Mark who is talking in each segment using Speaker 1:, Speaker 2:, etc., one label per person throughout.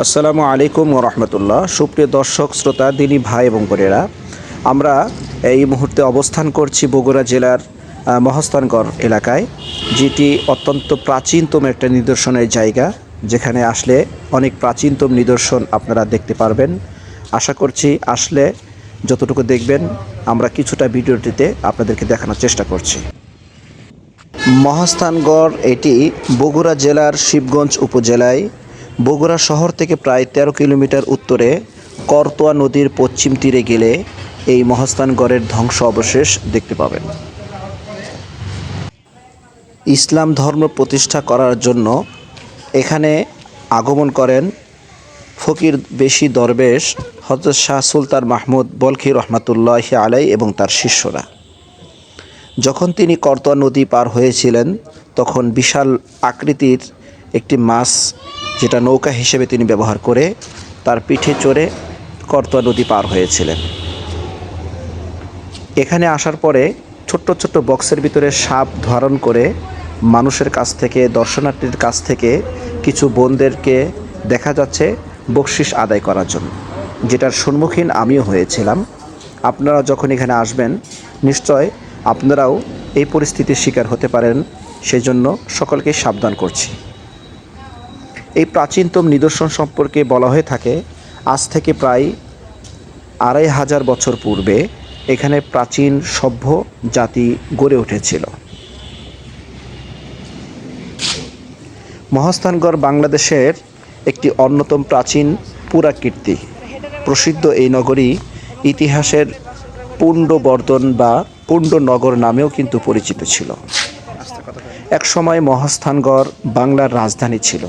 Speaker 1: আসসালামু আলাইকুম রহমতুল্লাহ। সুপ্রিয় দর্শক, শ্রোতা, দিনী ভাই এবং বোনেরা, আমরা এই মুহূর্তে অবস্থান করছি বগুড়া জেলার মহস্থানগড় এলাকায়, যেটি অত্যন্ত প্রাচীনতম একটা নিদর্শনের জায়গা, যেখানে আসলে অনেক প্রাচীনতম নিদর্শন আপনারা দেখতে পারবেন। আশা করছি আসলে যতটুকু দেখবেন, আমরা কিছুটা ভিডিওটিতে আপনাদেরকে দেখানোর চেষ্টা করছি। মহাস্থানগড় এটি বগুড়া জেলার শিবগঞ্জ উপজেলায় বগুড়া শহর থেকে প্রায় তেরো কিলোমিটার উত্তরে করতোয়া নদীর পশ্চিম তীরে গেলে এই মহাস্থানগড়ের ধ্বংস অবশেষ দেখতে পাবেন। ইসলাম ধর্ম প্রতিষ্ঠা করার জন্য এখানে আগমন করেন ফকির বেশি দরবেশ হজরত শাহ সুলতান মাহমুদ বলখি রহমাতুল্লাহ আলাই এবং তার শিষ্যরা। যখন তিনি করতোয়া নদী পার হয়েছিলেন, তখন বিশাল আকৃতির একটি মাছ যেটা নৌকা হিসেবে তিনি ব্যবহার করে তার পিঠে চড়ে করতোয়া নদী পার হয়েছিলেন। এখানে আসার পরে ছোট্ট ছোট্ট বক্সের ভিতরে সাপ ধারণ করে মানুষের কাছ থেকে, দর্শনার্থীর কাছ থেকে কিছু বোনদেরকে দেখা যাচ্ছে বকশিস আদায় করার জন্য, যেটার সম্মুখীন আমিও হয়েছিলাম। আপনারা যখন এখানে আসবেন, নিশ্চয় আপনারাও এই পরিস্থিতির শিকার হতে পারেন। সেজন্য সকলকে সাবধান করছি। এই প্রাচীনতম নিদর্শন সম্পর্কে বলা হয়ে থাকে, আজ থেকে প্রায় আড়াই হাজার বছর পূর্বে এখানে প্রাচীন সভ্য জাতি গড়ে উঠেছিল। মহাস্থানগড় বাংলাদেশের একটি অন্যতম প্রাচীন পুরাকীর্তি। প্রসিদ্ধ এই নগরী ইতিহাসের পুণ্ডবর্ধন বা পুণ্ডনগর নামেও কিন্তু পরিচিত ছিল। এক সময় মহাস্থানগড় বাংলার রাজধানী ছিল।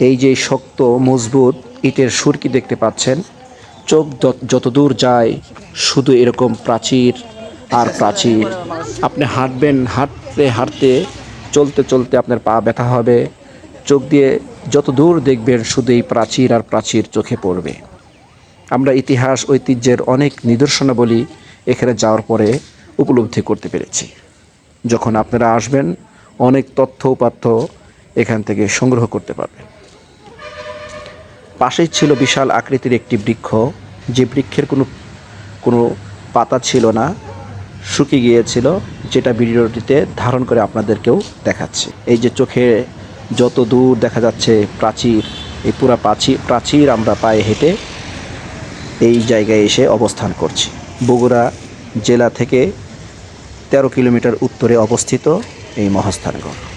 Speaker 1: এই যে শক্ত, মজবুত ইটের সুরকি দেখতে পাচ্ছেন, চোখ যত- যতদূর যায় শুধু এরকম প্রাচীর আর প্রাচীর। আপনি হাঁটবেন, হাঁটতে হাঁটতে, চলতে চলতে আপনার পা ব্যথা হবে। চোখ দিয়ে যত দূর দেখবেন শুধু এই প্রাচীর আর প্রাচীর চোখে পড়বে। আমরা ইতিহাস, ঐতিহ্যের অনেক নিদর্শনাবলী এখানে যাওয়ার পরে উপলব্ধি করতে পেরেছি। যখন আপনারা আসবেন, অনেক তথ্য উপাত্য এখান থেকে সংগ্রহ করতে পারবেন। পাশেই ছিল বিশাল আকৃতির একটি বৃক্ষ। যে বৃক্ষের কোনো কোনো পাতা ছিল না, শুকিয়ে গিয়েছিল, যেটা ভিডিওটিতে ধারণ করে আপনাদেরকেও দেখাচ্ছে। এই যে চোখে যত দূর দেখা যাচ্ছে প্রাচীর, এই পুরা প্রাচীর প্রাচীর আমরা পায়ে হেঁটে এই জায়গায় এসে অবস্থান করছি। বগুড়া জেলা থেকে তেরো কিলোমিটার উত্তরে অবস্থিত এই মহাস্থানগড়।